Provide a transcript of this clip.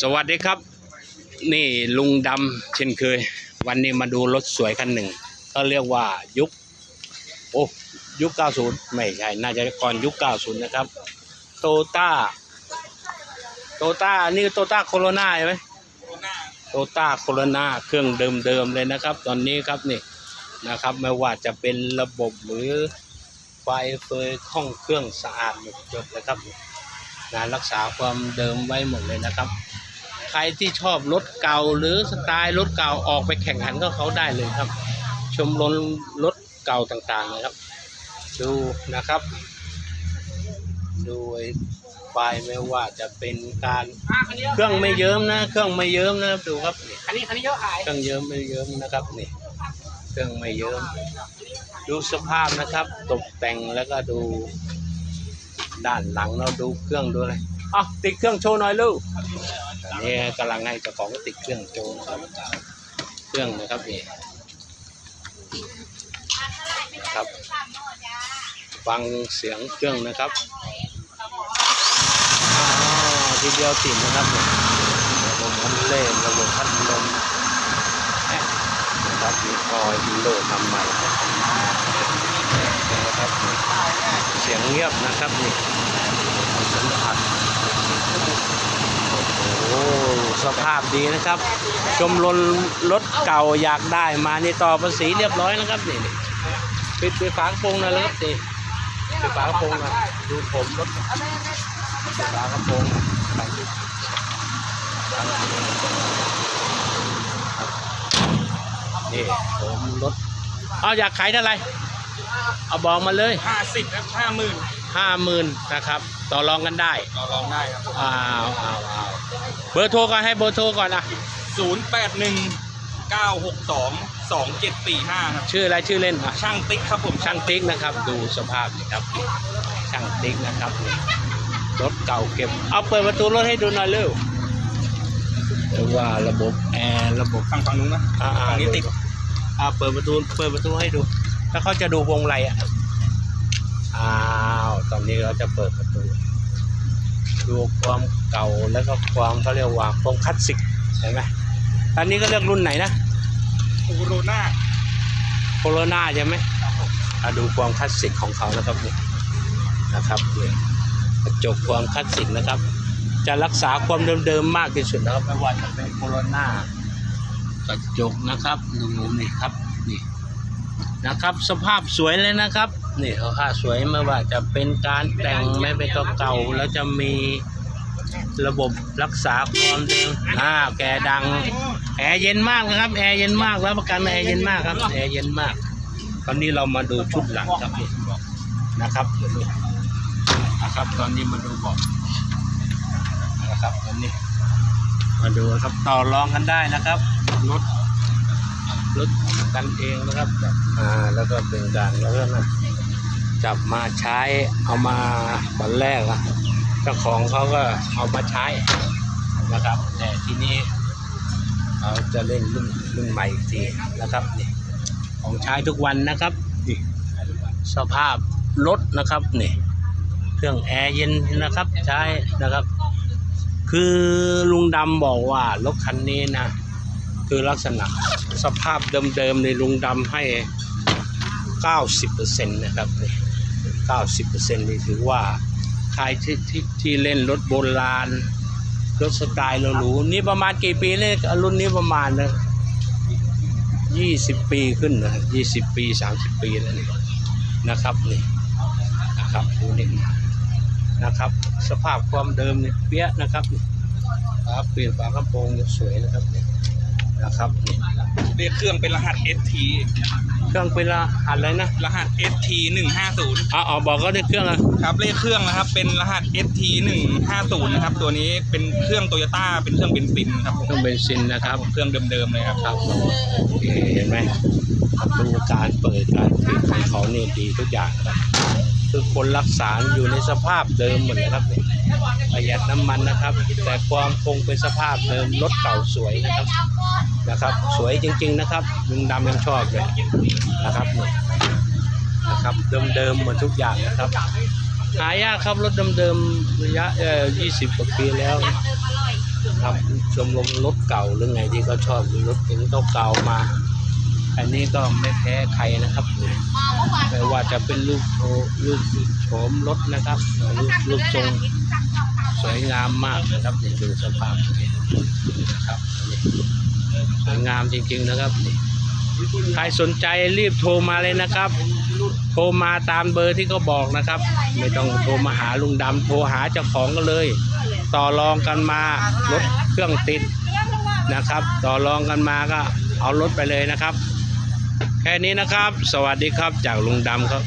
สวัสดีครับ นี่ลุงดำเช่นเคย วันนี้มาดูรถสวยคันหนึ่งก็เรียกว่ายุคโอ้ยุค 90 ไม่ใช่น่าจะก่อนยุค 90 นะครับโตต้าโตต้านี่โตต้าโคโรนาใช่ไหมโตต้าโคโรนาเครื่องเดิมๆเลยนะครับ ตอนนี้ครับนี่นะครับ ไม่ว่าจะเป็นระบบหรือไฟเฟยห้องเครื่องสะอาดหมดจดเลยครับงานรักษาความเดิมไว้หมดเลยนะครับ ครที่ชอบรถเก่าหรือสไตล์รถเก่าออกไปแข่งขันก็เขาได้เลยครับ ชมรมรถเก่าต่างๆนะครับ ดูนะครับ ดูไอ้ไฟล์ไม่ว่าจะเป็นการเครื่องไม่เยิ้มนะ เครื่องไม่เยิ้มนะครับดูครับนี่คันนี้คันนี้เยอะขายเครื่องเยิ้มไม่เยิ้มนะครับนี่เครื่องไม่เยิ้มดูสภาพนะครับตกแต่งแล้วก็ดูด้านหลังเราดูเครื่องดูอะไรอะติดเครื่องโชว์หน่อยลูกอั นี้กำลังให้เจ้าของติดเครื่องโชว์นะครับ เครื่องนะครับนี่ครับฟังเสียงเครื่องนะครับอ้าวทีเดียวติดนะครับระบบพัดเล่นระบบพัดลมนะครับมีคอยมีโลทำใหม่นะครับเสียงเงียบนะครับนี่ สัมผัสโอ้สภาพดีนะครับ ชมรมรถเก่าอยากได้มานี่ต่อภาษีเรียบร้อยนะครับนี่ปิดไปฝากระโปรงนะแล้วครับนี่ปิดฝากระโปรงนะดูผมรถฝากระโปรงนะนี่ผมรถเอาอยากขายเท่าไหร่เอาบอกมาเลยห้าสิบครับห้าหมื่น ห้าหมื่นนะครับ ต่อรองกันได้เราลองได้ครับอ้าวอ้าวอ้าวเบอร์โทรก่อนให้เบอร์โทรก่อนอะศูนย์แปดหนึ่งเก้าหกสองสองเจ็ดสี่ห้าครับชื่ออะไรชื่อเล่นอะช่างติ๊กครับผมช่างติ๊กนะครับ ดูสภาพนี่ครับ ช่างติ๊กนะครับนี่รถเก่าเก็บ เอาเปิดประตูรถให้ดูหน่อยเร็วเรียกว่าระบบแอร์ระบบ ฝั่งฝั่งนู้นนะอ่าฝั่งนี้ติด อ่าเปิดประตูเปิดประตูให้ดู ถ้าเขาจะดูวงไรอะ อ้าว ตอนนี้เราจะเปิดประตู ดูความเก่าแล้วก็ความเขาเรียกว่าความคลาสสิกเห็นไหมอันนี้ก็เรียกรุ่นไหนนะโอโรนาโคโรนาใช่ไหมอะดูความคลาสสิกของเขานะครับนี่นะครับนี่กระจกความคลาสสิกนะครับ จะรักษาความเดิมๆมากที่สุดนะครับไม่ว่าจะเป็นโคโรนากระจกนะครับดูนี่ครับนี่นะครับ สภาพสวยเลยนะครับ นี่เขาค่าสวยไม่ว่าจะเป็นการแต่งไม่เป็นเก่าๆแล้วจะมีระบบรักษาความเดิมอ่าแกดัง แอร์เย็นมากนะครับ แอร์เย็นมากแล้วประกันแอร์เย็นมากครับ แอร์เย็นมาก ตอนนี้เรามาดูชุดหลังครับนี่นะครับเดี๋ยวนี้นะครับ ตอนนี้มาดูบอกนะครับตอนนี้ มาดูครับต่อรองกันได้นะครับรถรถกันเองนะครับอ่าแล้วก็เป็นการแล้วก็นะ จับมาใช้เอามาตอนแรกอะเจ้าของเขาก็เอามาใช้นะครับ แต่ทีนี้เราจะเล่นรุ่นรุ่นใหม่อีกทีนะครับนี่ของใช้ทุกวันนะครับนี่สภาพรถนะครับนี่เครื่องแอร์เย็นนะครับใช้นะครับ คือลุงดำบอกว่ารถคันนี้นะคือลักษณะสภาพเดิมๆในลุงดำให้ 90%นะครับนี่ 90%นี่ถือว่าใครที่ที่ที่เล่นรถโบราณ รถสไตล์หรูๆนี่ประมาณกี่ปีเลยรุ่นนี้ประมาณนะยี่สิบปีขึ้นนะยี่สิบปีสามสิบปีแล้วนี่นะครับนี่นะครับดูนี่นะครับ สภาพความเดิมเนี่ยเปี้ยะนะครับครับเปลี่ยนฝากระโปรงสวยนะครับนี่ นะครับนี่เรียกเครื่องเป็นรหัส ST เครื่องเป็นรหัสอะไรนะรหัส ST 150อ๋ออ๋อบอกก็ได้เครื่องอะครับเลขเครื่องนะครับ เป็นรหัส ST 150นะครับ ตัวนี้เป็นเครื่องโตโยต้าเป็นเครื่องเบนซินครับผมเครื่องเบนซินนะครับเครื่องเดิมๆเลยครับครับโอเคเห็นไหมดูการเปิดการปิดของเขานี่ดีทุกอย่างครับคือคนรักษาอยู่ในสภาพเดิมหมดเลยครับ ประหยัดน้ำมันนะครับ แต่ความคงเป็นสภาพเดิมรถเก่าสวยนะครับนะครับ สวยจริง ๆ นะครับลุงดำยังชอบเลยนะครับนี่นะครับเดิมๆหมดทุกอย่างนะครับ หายากครับรถเดิมๆระยะเอ่อ20กว่าปีแล้วครับชมรมรถเก่าหรือไงที่เขาชอบรถเก๋งเก่าๆมา อันนี้ก็ไม่แพ้ใครนะครับไม่ว่าจะเป็นรูปโชว์รูปโฉมรถนะครับรูปรูปทรงสวยงามมากนะครับนี่ดูสภาพนะครับสวยงามจริงๆนะครับ ใครสนใจรีบโทรมาเลยนะครับ โทรมาตามเบอร์ที่เขาบอกนะครับ ไม่ต้องโทรมาหาลุงดำโทรหาเจ้าของก็เลย ต่อรองกันมารถเครื่องติดนะครับ ต่อรองกันมาก็เอารถไปเลยนะครับ แค่นี้นะครับ สวัสดีครับจากลุงดำครับ